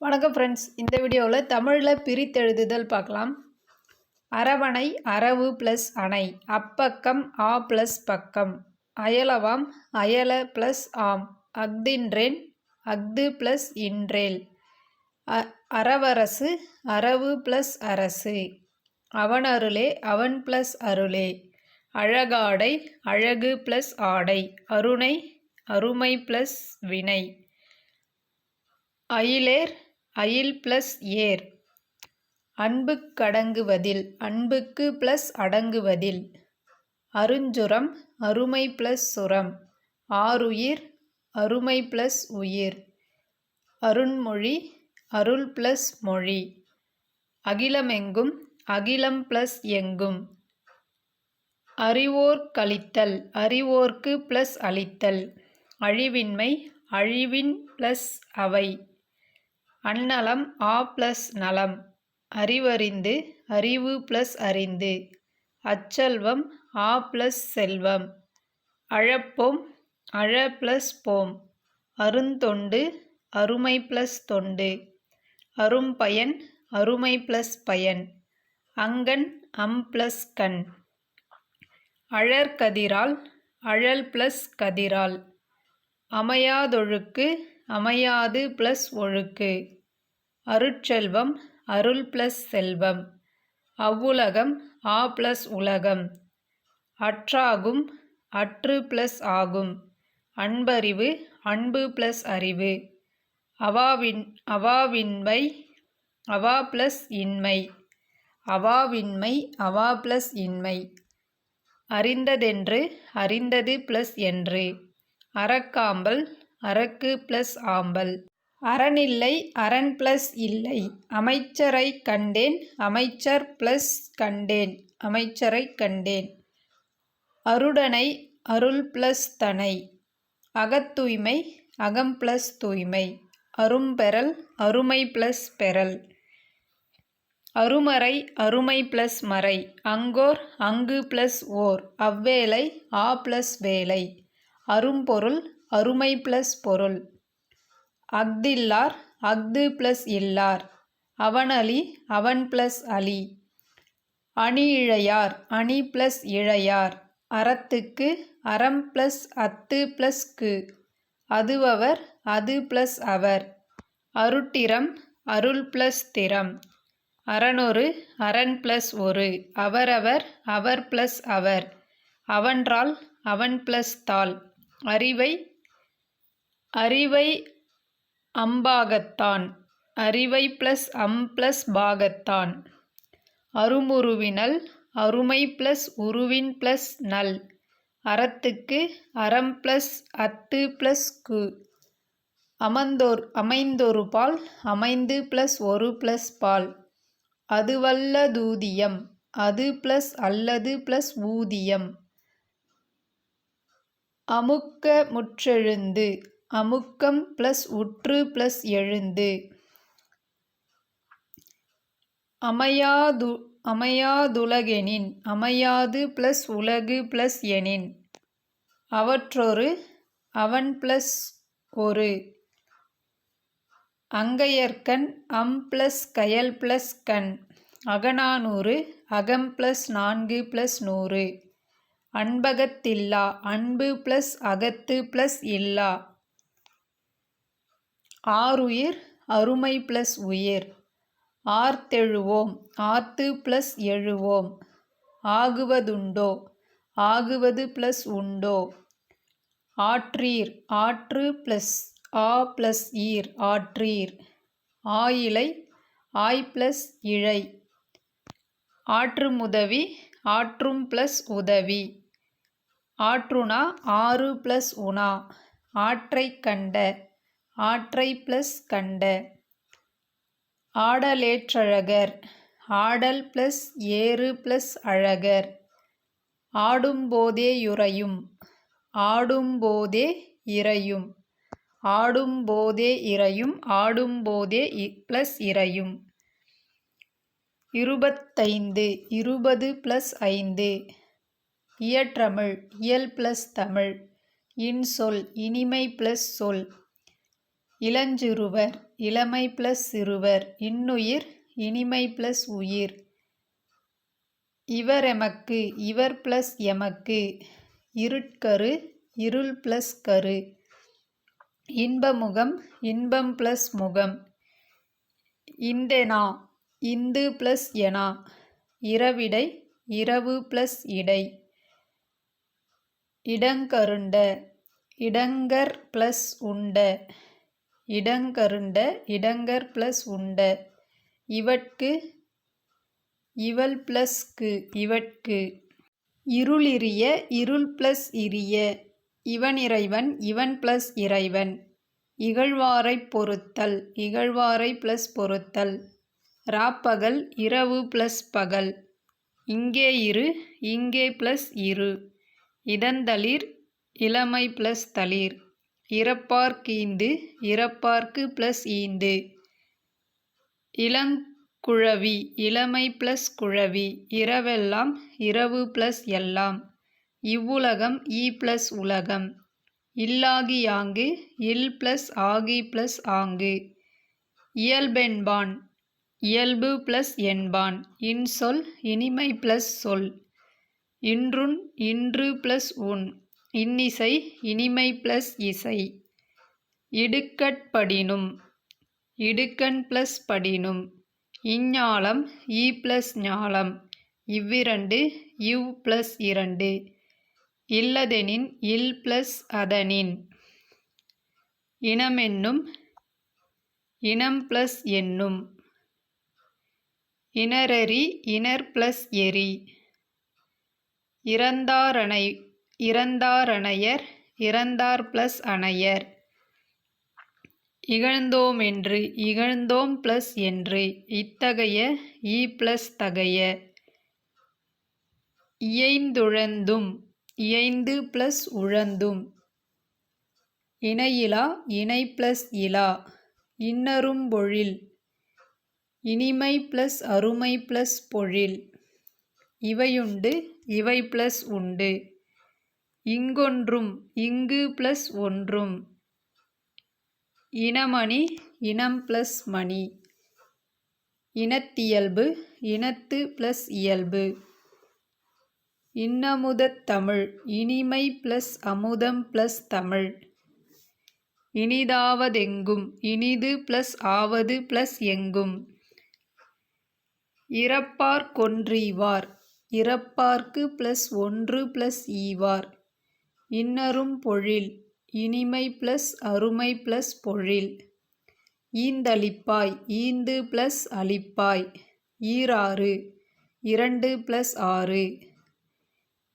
வணக்கம் ஃப்ரெண்ட்ஸ் இந்த வீடியோவில் தமிழில் பிரித்தெழுதுதல் பார்க்கலாம். அரவணை அரவு ப்ளஸ் அணை. அப்பக்கம் ஆ ப்ளஸ் பக்கம். அயலவாம் அயல ப்ளஸ் ஆம். அஃதின்றேன் அஃது ப்ளஸ் இன்றேல். அ அரவரசு அரவு ப்ளஸ் அரசு. அவன் அருளே அவன் ப்ளஸ் அருளே. அழகாடை அழகு ப்ளஸ் ஆடை. அருணை அருமை ப்ளஸ் வினை. அயிலேர் அயில் ப்ளஸ் ஏர். அன்புக்கடங்குவதில் அன்புக்கு ப்ளஸ் அடங்குவதில். அருஞ்சுரம் அருமை ப்ளஸ் சுரம். ஆறுயிர் அருமை ப்ளஸ் உயிர். அருண்மொழி அருள் ப்ளஸ் மொழி. அகிலமெங்கும் அகிலம் ப்ளஸ் எங்கும். அறிவோர் கழித்தல் அறிவோர்க்கு ப்ளஸ் அளித்தல். அழிவின்மை அழிவின் ப்ளஸ் அவை. அந்நலம் ஆ ப்ளஸ் நலம். அறிவறிந்து அறிவு ப்ளஸ் அறிந்து. அச்செல்வம் ஆ ப்ளஸ் செல்வம். அழப்போம் அழ ப்ளஸ் போம். அருந்தொண்டு அருமை ப்ளஸ் தொண்டு. அரும்பயன் அருமை ப்ளஸ் பயன். அங்கன் அம் ப்ளஸ் கண். அழற்கதிரால் அழல் ப்ளஸ் கதிரால். அமையாதொழுக்கு அமையாது ப்ளஸ் ஒழுக்கு. அருட்செல்வம் அருள் ப்ளஸ் செல்வம். அவ்வுலகம் ஆ ப்ளஸ் உலகம். அற்றாகும் அற்று ப்ளஸ் ஆகும். அன்பறிவு அன்பு ப்ளஸ் அறிவு. அவாவின் அவாவின்மை அவா ப்ளஸ் இன்மை. அவாவின்மை அவா ப்ளஸ் இன்மை. அறிந்ததென்று அறிந்தது ப்ளஸ் என்று. அறக்காம்பல் அரக்கு ப்ளஸ் ஆம்பல். அறனில்லை அரண் ப்ளஸ் இல்லை. அமைச்சரை கண்டேன் அமைச்சர் ப்ளஸ் கண்டேன் அமைச்சரை கண்டேன். அருடனை அருள் ப்ளஸ் தனை அகத்தூய்மை அகம் ப்ளஸ் தூய்மை அரும்பெறல் அருமை ப்ளஸ் பெறல். அருமறை அருமை ப்ளஸ் மறை அங்கோர் அங்கு ப்ளஸ் ஓர் அவ்வேலை ஆ ப்ளஸ் வேலை அரும்பொருள் அருமை ப்ளஸ் பொருள். அஃதில்லார் அஃது ப்ளஸ் இல்லார். அவன் அலி அவன் ப்ளஸ் அலி. அணி இழையார் அணி ப்ளஸ் இழையார். அறத்துக்கு அறம் ப்ளஸ் அத்து ப்ளஸ் கு. அதுவவர் அது ப்ளஸ் அவர். அருட்டிரம் அருள் ப்ளஸ் திறம். அறனொரு அரண் ப்ளஸ் ஒரு. அவரவர் அவர் ப்ளஸ் அவர். அவன்றால் அவன் ப்ளஸ் தாள். அறிவை அறிவை அம்பாகத்தான். அறிவை ப்ளஸ் அம் ப்ளஸ் பாகத்தான். அருமுருவினல் அருமை ப்ளஸ் உருவின் ப்ளஸ் நல். அறத்துக்கு அறம் ப்ளஸ் அத்து ப்ளஸ் கு. அமர்ந்தோர் அமைந்தொரு பால் அமைந்து ப்ளஸ் ஒரு ப்ளஸ் பால். அதுவல்ல தூதியம் அது ப்ளஸ் அல்லது ப்ளஸ் ஊதியம். அமுக்க முற்றெழுந்து அமுக்கம் ப்ளஸ் உற்று ப்ளஸ் எழுந்து. அமையாது அமையாதுலகெனின் அமையாது ப்ளஸ் உலகு ப்ளஸ் எனின். அவற்றொரு அவன் ப்ளஸ் ஒரு. அங்கையர்கண் அம் ப்ளஸ் கயல் ப்ளஸ் கண். அகநானூறு அகம் ப்ளஸ் நான்கு ப்ளஸ் நூறு. அன்பகத்தில்லா அன்பு ப்ளஸ் அகத்து ப்ளஸ் இல்லா. ஆறுயிர் அருமை ப்ளஸ் உயிர். ஆர்த்தெழுவோம் ஆர்த்து ப்ளஸ் எழுவோம். ஆகுவதுண்டோ? ஆகுவது ப்ளஸ் உண்டோ? ஆற்றீர் ஆற்று ப்ளஸ் ஆ ப்ளஸ் ஈர் ஆற்றீர். ஆயிலை ஆய் ப்ளஸ் இழை. ஆற்றுமுதவி ஆற்றும் ப்ளஸ் உதவி. ஆற்றுணா ஆறு ப்ளஸ் உணா. ஆற்றை கண்ட ஆற்றை ப்ளஸ் கண்ட. ஆடலேற்றழகர். ஆடல் ப்ளஸ் ஏறு ப்ளஸ் அழகர். ஆடும்போதே யுறையும். ஆடும்போதே இறையும். ஆடும்போதே இறையும். ஆடும்போதே ப்ளஸ் இறையும். இருபத்தைந்து இருபது ப்ளஸ் ஐந்து. இயற்றமிழ் இயல் ப்ளஸ் தமிழ். இன்சொல் இனிமை ப்ளஸ் சொல். இளஞ்சிறுவர் இளமை ப்ளஸ் சிறுவர் இன்னுயிர் இனிமை ப்ளஸ் உயிர். இவரெமக்கு இவர் ப்ளஸ் எமக்கு. இருட்கரு இருள் ப்ளஸ் கரு. இன்பமுகம் இன்பம் ப்ளஸ் முகம். இந்தெனா இந்து ப்ளஸ் எனா. இரவிடை இரவு ப்ளஸ் இடை. இடங்கருண்ட இடங்கர் ப்ளஸ் உண்ட. இடங்கருண்ட இடங்கர் ப்ளஸ் உண்ட. இவட்கு இவள் ப்ளஸ் கு இவட்கு. இருளிரிய இருள் ப்ளஸ் இரிய. இவனிறைவன் இவன் ப்ளஸ் இறைவன். இகழ்வாரைப் பொறுத்தல் இகழ்வாரை ப்ளஸ் பொறுத்தல். ராப்பகல் இரவு ப்ளஸ் பகல். இங்கே இரு இங்கே ப்ளஸ் இரு. இதந்தளிர் இளமை ப்ளஸ் தளிர். இறப்பார்க்கீந்து இறப்பார்க்கு ப்ளஸ் ஈந்து. இளங்குழவி இளமை ப்ளஸ் குழவி இரவெல்லாம் இரவு ப்ளஸ் எல்லாம். இவ்வுலகம் ஈ ப்ளஸ் உலகம். இல்லாகியாங்கு இல் ப்ளஸ் ஆகி ப்ளஸ் ஆங்கு. இயல்பென்பான் இயல்பு ப்ளஸ் என்பான். இன்சொல் இனிமை ப்ளஸ் சொல். இன்றுன் இன்று ப்ளஸ் உன் இன்னிசை இனிமை ப்ளஸ் இசை. இடுக்கட்படினும் இடுக்கண் ப்ளஸ் படினும். இஞ்ஞாலம் இ ப்ளஸ் ஞாலம். இவ்விரண்டு இவ் ப்ளஸ் இரண்டு. இல்லதெனின் இல் ப்ளஸ் அதனின். இனமென்னும் இனம் ப்ளஸ் என்னும். இனரறி இனர் ப்ளஸ் எரி இறந்தாரணை இறந்தாரணையர் இறந்தார் ப்ளஸ் அணையர். இகழ்ந்தோமென்று இகழ்ந்தோம் ப்ளஸ் என்று இத்தகைய இ ப்ளஸ் தகைய. இயைந்துழந்தும் இயைந்து ப்ளஸ் உழந்தும். இணையிலா இணை ப்ளஸ் இலா. இன்னரும் பொழில். இனிமை ப்ளஸ் அருமை ப்ளஸ் பொழில். இவையுண்டு இவை ப்ளஸ் உண்டு. இங்கொன்றும் இங்கு ப்ளஸ் ஒன்றும். இனமணி இனம் ப்ளஸ் மணி. இனத்தியல்பு இனத்து ப்ளஸ் இயல்பு. இன்னமுதத் தமிழ் இனிமை ப்ளஸ் அமுதம் ப்ளஸ் தமிழ். இனிதாவதெங்கும் இனிது ப்ளஸ் ஆவது ப்ளஸ் எங்கும். இறப்பார்க்கொன்றீவார் இறப்பார்க்கு ப்ளஸ் ஒன்று ப்ளஸ் ஈவார். இன்னரும் பொழில் இனிமை ப்ளஸ் அருமை ப்ளஸ் பொழில். ஈந்தளிப்பாய் ஈந்து ப்ளஸ் அளிப்பாய். ஈராறு இரண்டு ப்ளஸ் ஆறு.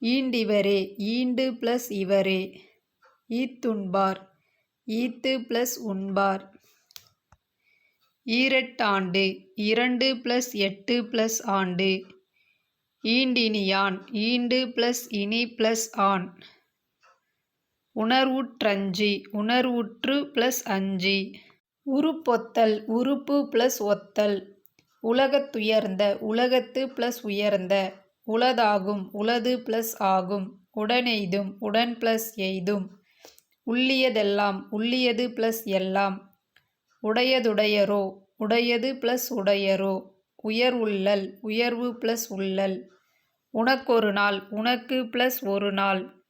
ஈண்டிவரே ஈண்டு ப்ளஸ் இவரே. ஈத்துண்பார் ஈத்து ப்ளஸ் உண்பார். ஈரெட்டாண்டு இரண்டு ப்ளஸ் எட்டு ப்ளஸ் ஆண்டு. ஈண்டினியான் ஈண்டு ப்ளஸ் இனி ப்ளஸ் ஆன் உணர்வுற்றஞ்சி உணர்வுற்று ப்ளஸ் அஞ்சி. உருப்பொத்தல் உறுப்பு ப்ளஸ் ஒத்தல். உலகத்துயர்ந்த உலகத்து ப்ளஸ் உயர்ந்த. உளதாகும் உளது ப்ளஸ் ஆகும். உடனெய்தும் உடன் ப்ளஸ் எய்தும். உள்ளியதெல்லாம் உள்ளியது ப்ளஸ் எல்லாம். உடையதுடையரோ உடையது ப்ளஸ் உடையரோ. உயர் உள்ளல் உயர்வு ப்ளஸ் உள்ளல். உனக்கொரு நாள் உனக்கு ப்ளஸ் ஒரு நாள்.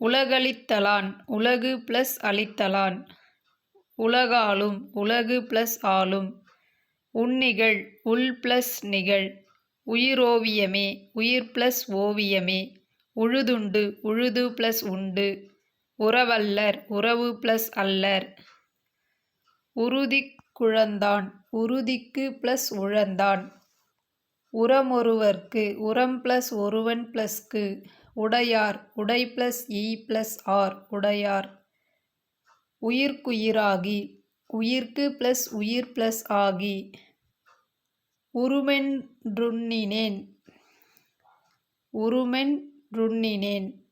உலகளித்தலான் உலகு ப்ளஸ் அளித்தலான் உலகாலும் உலகு ப்ளஸ் ஆளும் உன்னிகழ் உள் ப்ளஸ் நிகழ். உயிரோவியமே உயிர் ப்ளஸ் ஓவியமே. உழுதுண்டு உழுது ப்ளஸ் உண்டு. உறவல்லர் உறவு ப்ளஸ் அல்லர். உறுதி குழந்தான் உறுதிக்கு ப்ளஸ் உழந்தான். உரமொருவர்க்கு உரம் ப்ளஸ் ஒருவன் ப்ளஸ்க்கு. உடையார் உடை ப்ளஸ் இ ப்ளஸ் ஆர் உடையார். உயிர்க்குயிராகி உயிர்க்கு ப்ளஸ் உயிர் ப்ளஸ் ஆகி. உருமென்றுண்ணினேன். உருமென்றுண்ணினேன்.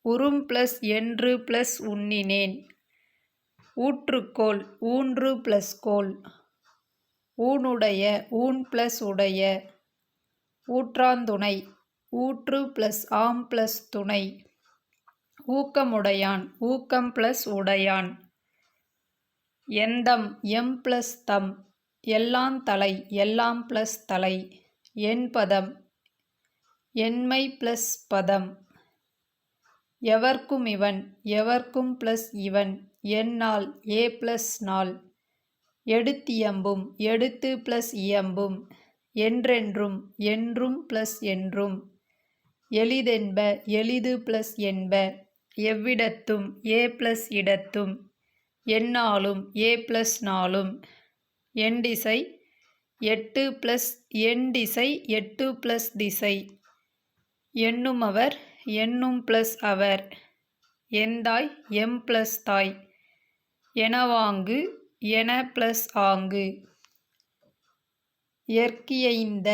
உரும் ப்ளஸ் என்று ப்ளஸ் உண்ணினேன். ஊற்றுக்கோள் ஊன்று ப்ளஸ் கோல் ஊனுடைய ஊன் ப்ளஸ் உடைய. ஊற்றாந்துணை. ஊற்று ப்ளஸ் ஆம் ப்ளஸ் துணை. ஊக்கமுடையான் ஊக்கம் ப்ளஸ் உடையான். எந்தம் எம் ப்ளஸ் தம். எல்லாந் தலை எல்லாம் ப்ளஸ் தலை. என்பதம் எண்மை ப்ளஸ் பதம். எவர்க்கும் இவன் எவர்க்கும் ப்ளஸ் இவன். என்னால் ஏ ப்ளஸ் நாள். எடுத்தியம்பும் எடுத்து ப்ளஸ் இயம்பும். என்றென்றும் என்றும் ப்ளஸ் என்றும். எளிதென்ப எளிது ப்ளஸ் என்ப. எவ்விடத்தும் ஏ ப்ளஸ் இடத்தும் எண்ணாலும் ஏ ப்ளஸ் நாளும். எண்டிசை எட்டு ப்ளஸ் எண்டிசை எட்டு ப்ளஸ் திசை. எண்ணுமவர் எண்ணும் ப்ளஸ் அவர். எந்தாய் எம் ப்ளஸ் தாய். எனவாங்கு என ப்ளஸ் ஆங்கு. எற்கியைந்த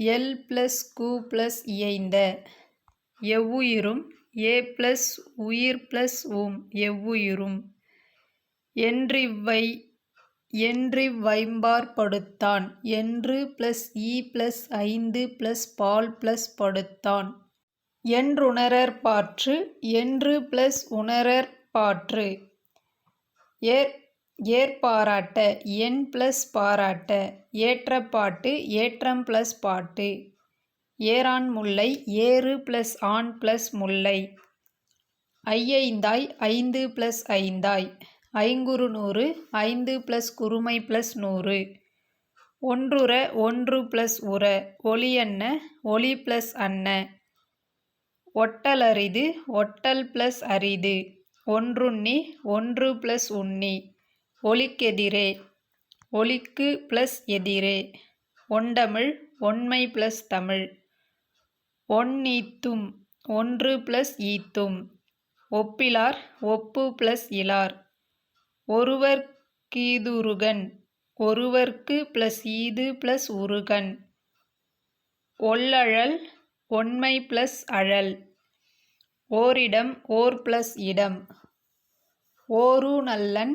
எல் ப்ளஸ் கு ப்ளஸ் இயைந்த எவ்வுயிரும் ஏ ப்ளஸ் உயிர் ப்ளஸ் உம் எவ்வுயிரும் என்றிவ்வை என்றிவ்வைம்பாற்படுத்தான் என்று ப்ளஸ் ஈ ப்ளஸ் ஐந்து ப்ளஸ் பால் ப்ளஸ் படுத்தான். என்றுணரற்பாற்று என்று ப்ளஸ் உணரற்பாற்று ஏற் ஏற்பாராட்ட என் ப்ளஸ் பாராட்ட ஏற்றப்பாட்டு ஏற்றம் ப்ளஸ் பாட்டு. ஏரான் முல்லை ஏறு ப்ளஸ் ஆன் ப்ளஸ் முல்லை. ஐயைந்தாய் ஐந்து ப்ளஸ் ஐந்தாய். ஐங்குறு நூறு ஐந்து ப்ளஸ் குறுமை ப்ளஸ் நூறு. ஒன்றுற ஒன்று ப்ளஸ் உற. ஒளியன்ன ஒளி ப்ளஸ் அன்ன. ஒட்டல் அரிது ஒட்டல் ப்ளஸ் அரிது. ஒன்றுண்ணி ஒன்று ப்ளஸ் உண்ணி. ஒளிக்கெதிரே ஒளிக்கு ப்ளஸ் எதிரே. ஒண்டமிழ் ஒண்மை ப்ளஸ் தமிழ். ஒண்ணீத்தும் ஒன்று ப்ளஸ் ஈத்தும். ஒப்பிலார் ஒப்பு ப்ளஸ் இலார். ஒருவர் கீதுருகன் ஒருவர்க்கு ப்ளஸ் ஈது ப்ளஸ் உருகன். ஒல்லழல் ஒண்மை ப்ளஸ் அழல். ஓரிடம் ஓர் ப்ளஸ் இடம். ஓரூநல்லன்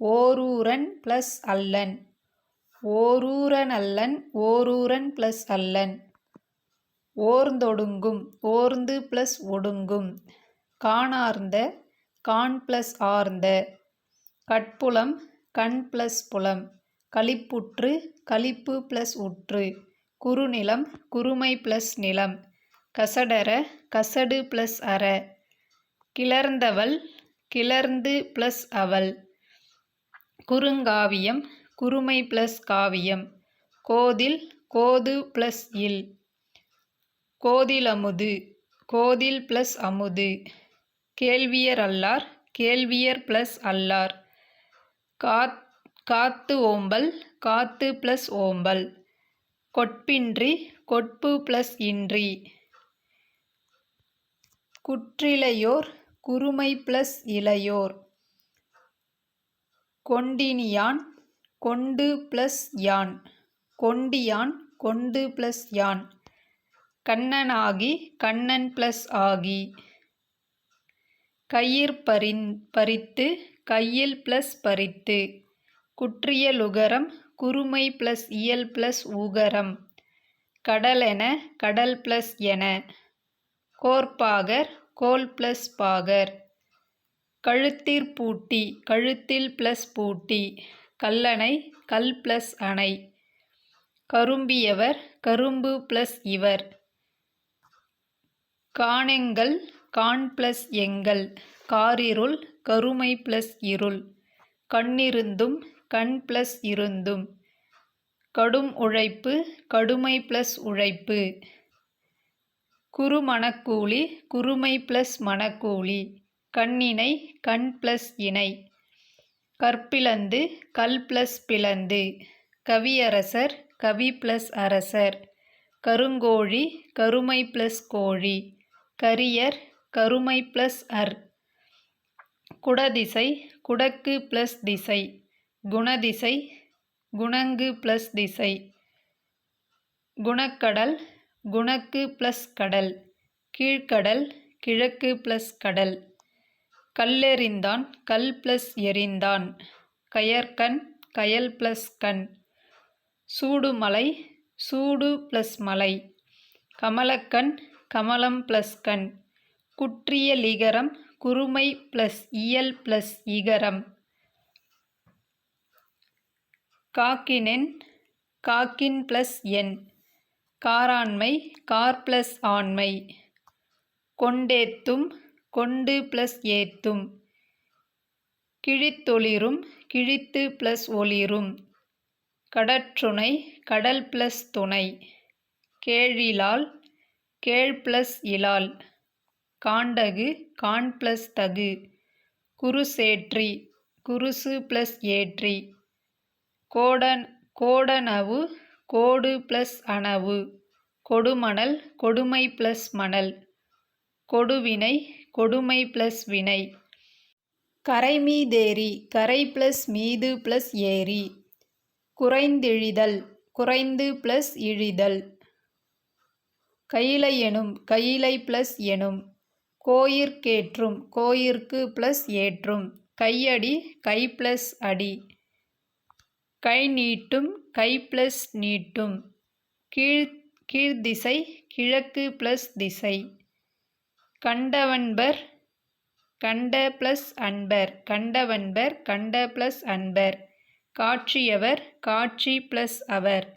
ஓரூரன் ப்ளஸ் அல்லன். ஓரூரனல்லன் ஓரூரன் ப்ளஸ் அல்லன். ஓர்ந்தொடுங்கும் ஓர்ந்து ப்ளஸ் ஒடுங்கும். காணார்ந்த கான் ப்ளஸ் ஆர்ந்த. கட்புலம் கண் ப்ளஸ் புலம். களிப்புற்று களிப்பு ப்ளஸ் உற்று. குறுநிலம் குறுமை ப்ளஸ் நிலம். கசடற கசடு ப்ளஸ் அற. கிளர்ந்தவள் கிளர்ந்து ப்ளஸ் அவள். குறுங்காவியம் குறுமை ப்ளஸ் காவியம். கோதில் கோது ப்ளஸ் இல். கோதிலமுது கோதில் ப்ளஸ் அமுது. கேள்வியர் அல்லார் கேள்வியர் ப்ளஸ் அல்லார். காத் காத்து ஓம்பல் காத்து ப்ளஸ் ஓம்பல். கொட்பின்றி கொட்பு ப்ளஸ் இன்றி. குற்றிலையோர் குறுமை ப்ளஸ் இளையோர் கொண்டினியான் கொண்டு ப்ளஸ் யான். கொண்டியான் கொண்டு ப்ளஸ் யான். கண்ணனாகி கண்ணன் ப்ளஸ் ஆகி. கயிற்பறிந் பறித்து கையில் ப்ளஸ் பறித்து. குற்றியலுகரம் குறுமை ப்ளஸ் இயல் ப்ளஸ் உகரம் கடலென கடல் ப்ளஸ் என. கோர்பாகர் கோல் ப்ளஸ் பாகர். கழுத்திற்பூட்டி கழுத்தில் ப்ளஸ் பூட்டி கல்லணை கல் ப்ளஸ் அணை. கரும்பியவர் கரும்பு ப்ளஸ் இவர். காணெங்கள் கான் ப்ளஸ் எங்கள். காரிருள் கருமை ப்ளஸ் இருள். கண்ணிருந்தும் கண் ப்ளஸ் இருந்தும். கடும் உழைப்பு கடுமை ப்ளஸ் உழைப்பு. குறுமணக்கூலி குறுமை ப்ளஸ் மணக்கூலி. கண்ணினை கண் ப்ளஸ் இணை. கற்பிளந்து கல் ப்ளஸ் பிளந்து. கவியரசர் கவி ப்ளஸ் அரசர். கருங்கோழி கருமை ப்ளஸ் கோழி. கரியர் கருமை ப்ளஸ் அர். குடதிசை குடக்கு ப்ளஸ் திசை. குணதிசை குணங்கு ப்ளஸ் திசை. குணக்கடல் குணக்கு ப்ளஸ் கடல். கீழ்க்கடல் கிழக்கு ப்ளஸ் கடல். கல்லெறிந்தான் கல் ப்ளஸ் எறிந்தான். கயற்கண் கயல் ப்ளஸ் கண். சூடுமலை சூடு ப்ளஸ் மலை. கமலக்கண் கமலம் ப்ளஸ் கண். குற்றியலிகரம் குறுமை ப்ளஸ் இயல் ப்ளஸ் இகரம். காக்கினென் காக்கின் ப்ளஸ் என். காராண்மை கார் ப்ளஸ் ஆண்மை. கொண்டேத்தும் கொண்டு ப்ளஸ் ஏத்தும். கிழித்தொளிரும் கிழித்து ப்ளஸ் ஒளிரும். கடற்றுணை கடல் ப்ளஸ் துணை. கேழிலால் கேழ் ப்ளஸ் இலால். காண்டகு கான் ப்ளஸ் தகு. குருசேற்றி குருசு ப்ளஸ் ஏற்றி. கோடன் கோடனவு கோடு ப்ளஸ் அணவு. கொடுமணல் கொடுமை ப்ளஸ் மணல். கொடுவினை கொடுமை ப்ளஸ் வினை. கரைமீதேரி கரை ப்ளஸ் மீது ப்ளஸ் ஏரி குறைந்திழிதல் குறைந்து ப்ளஸ் இழிதல். கையிலை எனும் கையிலை ப்ளஸ் எனும். கோயிற்கேற்றும் கோயிற்கு ப்ளஸ் ஏற்றும். கையடி கை ப்ளஸ் அடி. கை நீட்டும் கை ப்ளஸ் நீட்டும். கீழ் கீழ்திசை கிழக்கு ப்ளஸ் திசை. கண்டவன்பர் கண்ட ப்ளஸ் அன்பர் கண்டவன்பர் கண்ட ப்ளஸ் அன்பர். காட்சியவர் காட்சி ப்ளஸ் அவர்.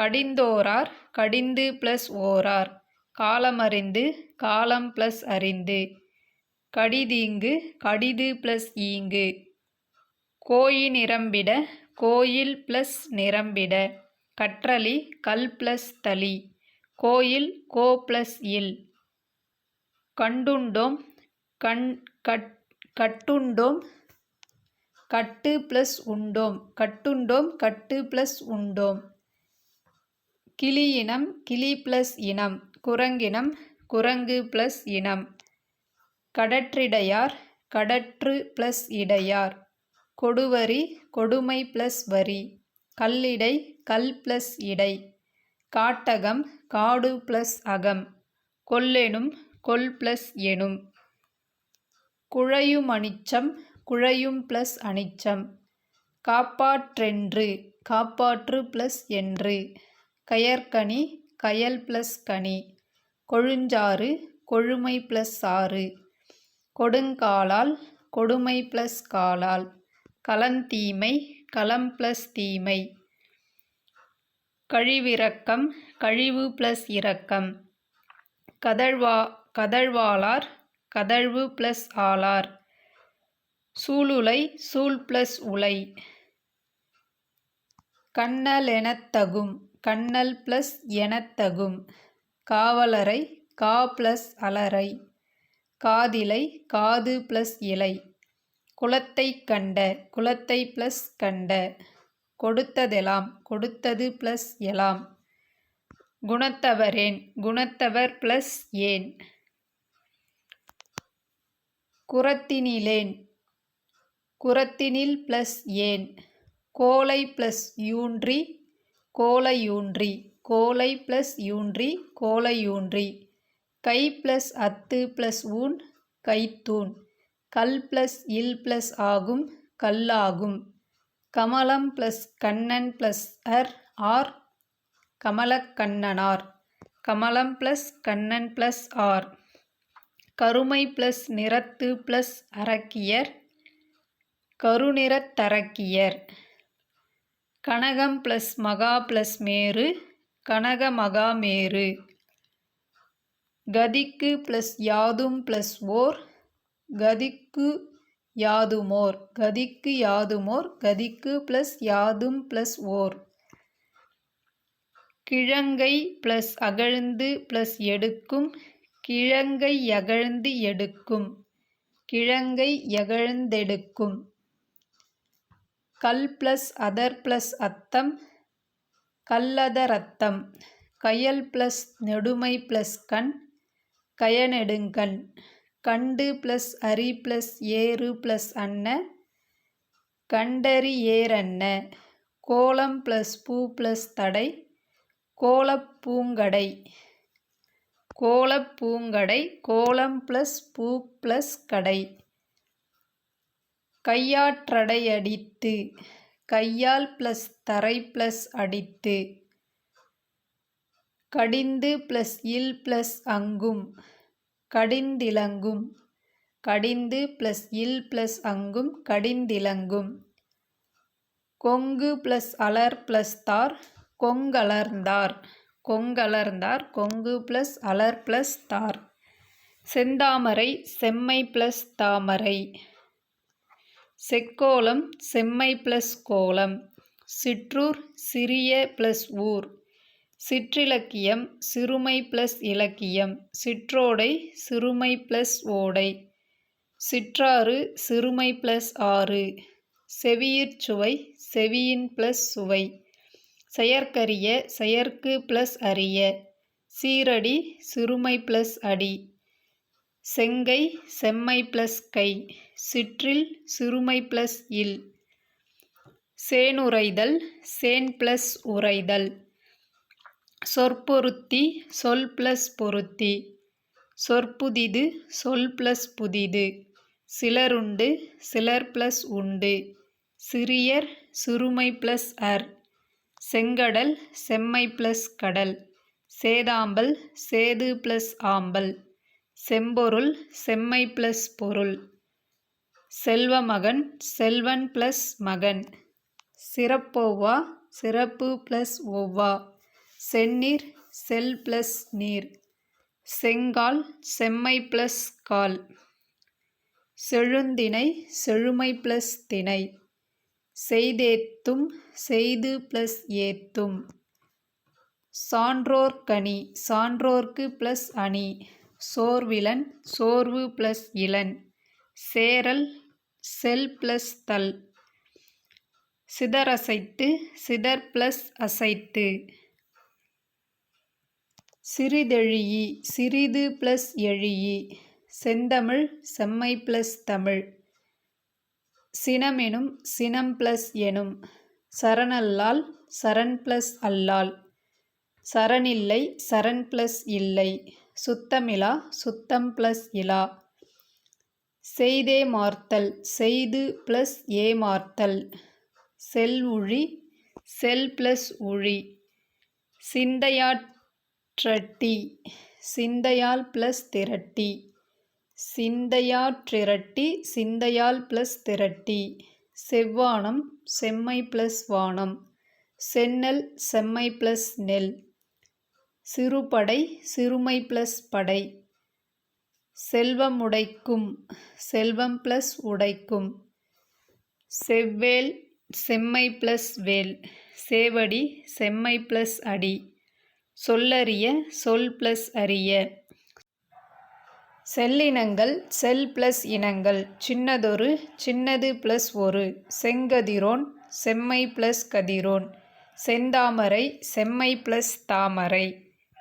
கடிந்தோரார் கடிந்து ப்ளஸ் ஓரார். காலமறிந்து காலம் ப்ளஸ் அறிந்து. கடிதீங்கு கடிது ப்ளஸ் ஈங்கு. கோயி நிரம்பிட கோயில் ப்ளஸ் நிரம்பிட. கற்றலி கல் ப்ளஸ் தளி கோயில் கோ ப்ளஸ் இல். கண்டுண்டோம். கண் கட் கட்டுண்டோம். கட்டு ப்ளஸ் உண்டோம். கட்டுண்டோம் கட்டு ப்ளஸ் உண்டோம். கிளியினம் கிளி ப்ளஸ் இனம். குரங்கினம் குரங்கு ப்ளஸ் இனம். கடற்றிடையார் கடற்று ப்ளஸ் இடையார். கொடுவரி கொடுமை ப்ளஸ் வரி. கல்லிடை கல் ப்ளஸ் இடை. காட்டகம் காடு ப்ளஸ் அகம். கொல்லெனும் கொல் ப்ளஸ் எனும். குழையுமனிச்சம் குழையும் ப்ளஸ் அனிச்சம் காப்பாற்றென்று காப்பாற்று ப்ளஸ் என்று. கயற்கனி கயல் ப்ளஸ் கனி. கொழுஞ்சாறு கொழுமை ப்ளஸ் ஆறு. கொடுங்காலால் கொடுமை ப்ளஸ் காலால். கலந்தீமை களம் ப்ளஸ் தீமை. கழிவிரக்கம் கழிவு ப்ளஸ் இரக்கம். கதழ்வா கதழ்வாளார் கதழ்வு ப்ளஸ் ஆளார். சூளுலை சூழ் ப்ளஸ் உலை கண்ணலெனத்தகும் கண்ணல் ப்ளஸ் எனத்தகும் காவலரை கா ப்ளஸ் அலரை. காதிலை காது ப்ளஸ் இலை. குலத்தை கண்ட குலத்தை ப்ளஸ் கண்ட. கொடுத்ததெலாம் கொடுத்தது ப்ளஸ் எலாம். குணத்தவரேன் குணத்தவர் ப்ளஸ் ஏன். குரத்தினிலேன் குரத்தினில் ப்ளஸ் ஏன். கோலை ப்ளஸ் யூன்றி கோலையூன்றி கோலை ப்ளஸ் யூன்றி கோலையூன்றி கை ப்ளஸ் அத்து ப்ளஸ் ஊன் கைத்தூன் கல் ப்ளஸ் இல் ப்ளஸ் ஆகும் கல்லாகும். கமலம் ப்ளஸ் கண்ணன் ப்ளஸ் அர் ஆர். கமலக்கண்ணனார் கமலம் ப்ளஸ் கண்ணன் ப்ளஸ் ஆர். கருமை ப்ளஸ் நிறத்து ப்ளஸ் அரக்கியர் கருநிறத்தரக்கியர் கனகம் ப்ளஸ் மகா ப்ளஸ் மேரு கனக மகா மேரு. கதிக்கு ப்ளஸ் யாதும் ப்ளஸ் ஓர் கதிக்கு யாதுமோர் கதிக்கு யாதுமோர் கதிக்கு ப்ளஸ் யாதும் ப்ளஸ் ஓர். கிழங்கை ப்ளஸ் அகழ்ந்து ப்ளஸ் எடுக்கும் கிழங்கை யகழ்ந்து எடுக்கும். கிழங்கை யகழ்ந்தெடுக்கும். கல் ப்ளஸ் அதர் ப்ளஸ் அத்தம் கல்லதரத்தம் கயல் ப்ளஸ் நெடுமை ப்ளஸ் கண் கயநெடுங்கண். கண்டு ப்ளஸ் அரி ப்ளஸ் ஏறு ப்ளஸ் அன்ன கண்டறி ஏறன்ன. கோலம் ப்ளஸ் பூ ப்ளஸ் தடை கோலப்பூங்கடை கோலப்பூங்கடை கோலம் ப்ளஸ் பூ ப்ளஸ் கடை. கையாற்றடை அடித்து கையால் ப்ளஸ் தரை ப்ளஸ் அடித்து கடிந்து ப்ளஸ் இல் ப்ளஸ் அங்கும் கடிந்திலங்கும் கடிந்து ப்ளஸ் இல் ப்ளஸ் அங்கும் கடிந்திலங்கும். கொங்கு ப்ளஸ் அலர் ப்ளஸ் தார் கொங்கலர்ந்தார். கொங்கலர்ந்தார். கொங்கு ப்ளஸ் அலர் ப்ளஸ் தார். செந்தாமரை செம்மை ப்ளஸ் தாமரை. செக்கோலம் செம்மை ப்ளஸ் கோலம் சிற்றூர் சிறிய ப்ளஸ் ஊர். சிற்றிலக்கியம் சிறுமை ப்ளஸ் இலக்கியம். சிற்றோடை சிறுமை ப்ளஸ் ஓடை. சிற்றாறு சிறுமை ப்ளஸ் ஆறு. செவியிற் சுவை செவியின் ப்ளஸ் சுவை. செயற்கரிய செயற்கு ப்ளஸ் அரிய. சீரடி சிறுமை ப்ளஸ் அடி. செங்கை செம்மை ப்ளஸ் கை. சிற்றில் சிறுமை ப்ளஸ் இல். சேனுரைதல் சேன் ப்ளஸ் உரைதல். சொற்பொருத்தி சொல் ப்ளஸ் பொருத்தி. சொற்புதிது சொல் ப்ளஸ் புதிது. சிலருண்டு சிலர் ப்ளஸ் உண்டு. சிறியர் சிறுமை ப்ளஸ் அர். செங்கடல் செம்மை ப்ளஸ் கடல். சேதாம்பல் சேது ப்ளஸ் ஆம்பல். செம்பொருள் செம்மை ப்ளஸ் பொருள். செல்வமகன் செல்வன் ப்ளஸ் மகன். சிறப்பொவ்வா சிறப்பு ப்ளஸ் ஒவ்வா. செந்நீர் செல் ப்ளஸ் நீர். செங்கால் செம்மை ப்ளஸ் கால். செழுந்திணை செழுமை ப்ளஸ் திணை. செய்தேத்தும் செய்து ப்ளஸ் ஏத்தும். சான்றோர்க்கணி சான்றோர்க்கு ப்ளஸ் அணி. சோர்விலன் சோர்வு ப்ளஸ் இளன் சேரல் செல் ப்ளஸ் தல். சிதறசைத்து சிதர் ப்ளஸ் அசைத்து. சிறிதெழியி சிறிது ப்ளஸ் எழியி. செந்தமிழ் செம்மை ப்ளஸ் தமிழ். சினமெனும் சினம் ப்ளஸ் எனும். சரணல்லால் சரண் ப்ளஸ் அல்லால். சரணில்லை சரண் ப்ளஸ் இல்லை. சுத்தமிலா சுத்தம் ப்ளஸ் இலா. செய்தேமார்த்தல் செய்து ப்ளஸ் ஏமார்த்தல் செல்உழி செல் ப்ளஸ் உழி. சிந்தையாற்றட்டி சிந்தையால் ப்ளஸ் திரட்டி. சிந்தையாற்றிரட்டி சிந்தையால் ப்ளஸ் திரட்டி. செவ்வானம் செம்மை ப்ளஸ் வானம். செந்நெல் செம்மை ப்ளஸ் நெல். சிறுபடை சிறுமை ப்ளஸ் படை. செல்வம் உடைக்கும் செல்வம் ப்ளஸ் உடைக்கும். செவ்வேல் செம்மை ப்ளஸ் வேல். சேவடி செம்மை ப்ளஸ் அடி. சொல்லறிய சொல் ப்ளஸ் அறிய. செல்லினங்கள் செல் ப்ளஸ் இனங்கள். சின்னதொரு சின்னது ப்ளஸ் ஒரு. செங்கதிரோன் செம்மை ப்ளஸ் கதிரோன். செந்தாமரை செம்மை ப்ளஸ் தாமரை.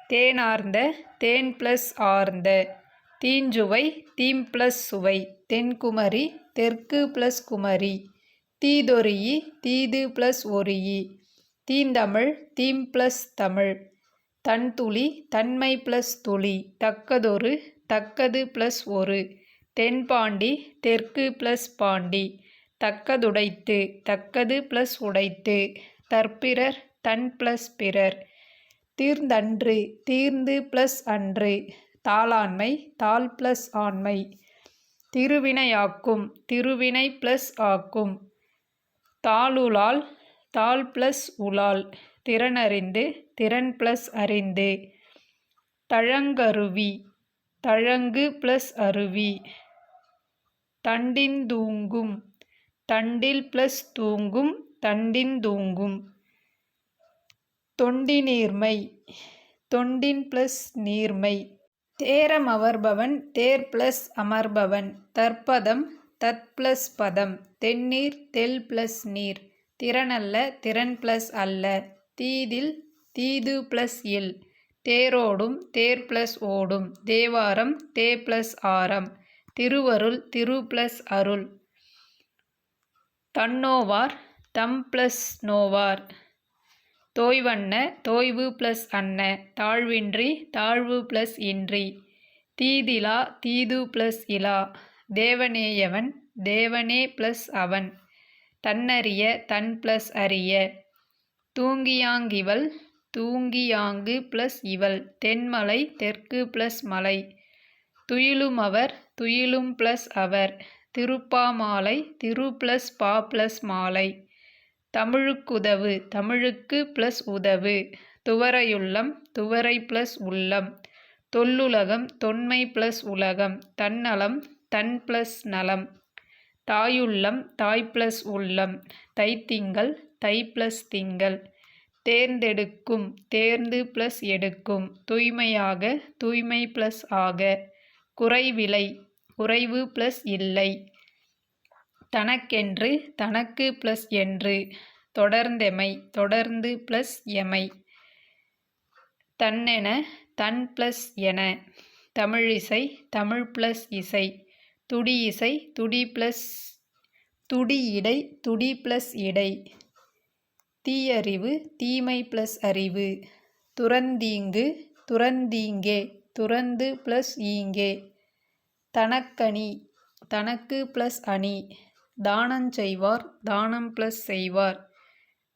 தேனார்ந்த தேன் ப்ளஸ் ஆர்ந்த. தீஞ்சுவை தீம் ப்ளஸ் சுவை. தென்குமரி தெற்கு ப்ளஸ் குமரி. தீதொரியி தீது ப்ளஸ் ஒரியி. தீந்தமிழ் தீம் ப்ளஸ் தமிழ். தன்துளி தன்மை ப்ளஸ் துளி. தக்கதொரு தக்கது ப்ளஸ் ஒரு. தென்பாண்டி தெற்கு ப்ளஸ் பாண்டி. தக்கதுடைத்து தக்கது ப்ளஸ் உடைத்து. தற்பிறர் தன் ப்ளஸ் பிறர். தீர்ந்தன்று தீர்ந்து ப்ளஸ் அன்று. தாளாண்மை தாள் ப்ளஸ் ஆண்மை. திருவினையாக்கும் திருவினை ப்ளஸ் ஆக்கும். தாளுலால் தாள் ப்ளஸ் உலால் திறனறிந்து திறன் ப்ளஸ் அறிந்து. தழங்கருவி தழங்கு ப்ளஸ் அருவி. தண்டின் தூங்கும். தண்டில் ப்ளஸ் தூங்கும். தண்டின் தூங்கும். தொண்டிநீர்மை தொண்டின் ப்ளஸ் நீர்மை. தேரம் அமர்பவன். தேர் ப்ளஸ் அமர்பவன். தற்பதம். தத் ப்ளஸ் பதம். தென்னீர் தெல் ப்ளஸ் நீர். திறனல்ல. திறன் ப்ளஸ் அல்ல. தீதில் தீது ப்ளஸ் இல். தேரோடும் தேர் ப்ளஸ் ஓடும். தேவாரம் தே ப்ளஸ் ஆரம். திருவருள் திரு ப்ளஸ் அருள். தன்னோவார் தம் ப்ளஸ் நோவார். தோய்வண்ண தோய்வு ப்ளஸ் அன்ன. தாழ்வின்றி தாழ்வு ப்ளஸ் இன்றி. தீதிலா தீது ப்ளஸ் இலா. தேவனேயவன் தேவனே ப்ளஸ் அவன். தன்னறிய தன் ப்ளஸ் அறிய. தூங்கியாங்கிவள் தூங்கியாங்கு ப்ளஸ் இவள். தென்மலை தெற்கு ப்ளஸ் மலை. துயிலுமவர் துயிலும் ப்ளஸ் அவர். திருப்பாமாலை திரு ப்ளஸ் பா ப்ளஸ் மாலை. தமிழுக்குதவு தமிழுக்கு ப்ளஸ் உதவு. துவரையுள்ளம் துவரை ப்ளஸ் உள்ளம். தொல்லுலகம் தொன்மை ப்ளஸ் உலகம். தன்னலம் தன் ப்ளஸ் நலம். தாயுள்ளம் தாய் ப்ளஸ் உள்ளம். தைத்திங்கள் தை ப்ளஸ் திங்கள். தேர்ந்தெடுக்கும். தேர்ந்து ப்ளஸ் எடுக்கும். தூய்மையாக தூய்மை ப்ளஸ் ஆக. குறைவிலை குறைவு ப்ளஸ் இல்லை. தனக்கென்று தனக்கு ப்ளஸ் என்று. தொடர்ந்தெமை தொடர்ந்து ப்ளஸ் எமை. தன்னென தன் ப்ளஸ் என. தமிழிசை தமிழ் ப்ளஸ் இசை. துடி இசை துடி ப்ளஸ் துடி இடை துடி ப்ளஸ் இடை. தீயறிவு தீமை ப்ளஸ் அறிவு. துறந்தீங்கு துறந்தீங்கே துறந்து ப்ளஸ் ஈங்கே. தனக்கணி தனக்கு ப்ளஸ் அணி. தானஞ்செய்வார் தானம் ப்ளஸ் செய்வார்.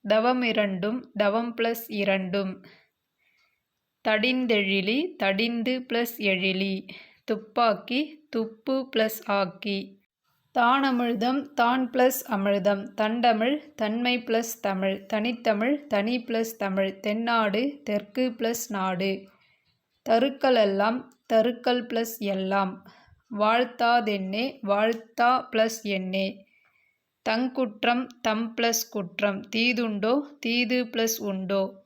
தவம் இரண்டும் தவம் ப்ளஸ் இரண்டும். தடிந்தெழிலி தடிந்து ப்ளஸ் எழிலி. துப்பாக்கி துப்பு ப்ளஸ் ஆக்கி. தானமிழ்தம் தான் ப்ளஸ் அமிழ்தம். தண்டமிழ் தன்மை ப்ளஸ் தமிழ். தனித்தமிழ் தனி ப்ளஸ் தமிழ். தென்னாடு தெற்கு ப்ளஸ் நாடு. தருக்கள் எல்லாம் தருக்கள் ப்ளஸ் எல்லாம். வாழ்த்தாதென்னே வாழ்த்தா ப்ளஸ் எண்ணே. தங்குற்றம் தம் ப்ளஸ் குற்றம். தீதுண்டோ தீது ப்ளஸ் உண்டோ.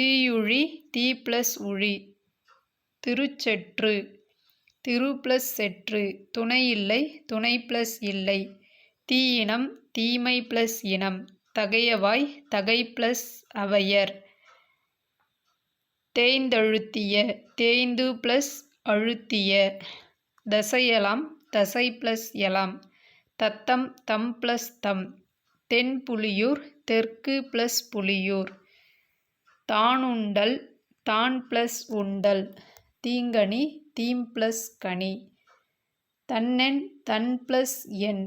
தீயுழி தீ ப்ளஸ் உழி. திருச்செற்று. திரு ப்ளஸ் செற்று. துணை இல்லை துணை ப்ளஸ் இல்லை. தீயினம் தீமை ப்ளஸ் இனம். தகையவாய் தகை ப்ளஸ் அவையர். தேய்ந்தழுத்திய தேய்ந்து ப்ளஸ் அழுத்திய. தசையலாம் தசை ப்ளஸ் எலாம். தத்தம் தம் ப்ளஸ் தம். தென் புலியூர் தெற்கு ப்ளஸ் புலியூர். தானுண்டல் தான் ப்ளஸ் உண்டல். தீங்கனி தீம் ப்ளஸ் கனி. தன்னென் தன் ப்ளஸ் எண்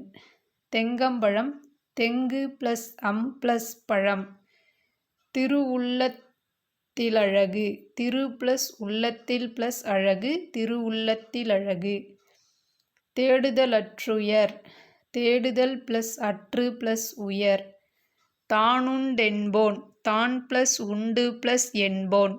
தெங்கம்பழம் தெங்கு ப்ளஸ் அம் ப்ளஸ் பழம். திருவுள்ளத்திலழகு திரு ப்ளஸ் உள்ளத்தில் ப்ளஸ் அழகு. திருவுள்ளத்திலழகு தேடுதலற்றுயர். தேடுதல் ப்ளஸ் அற்று ப்ளஸ் உயர். தானுண்டென்போன். தான் ப்ளஸ் உண்டு ப்ளஸ் என்போன்.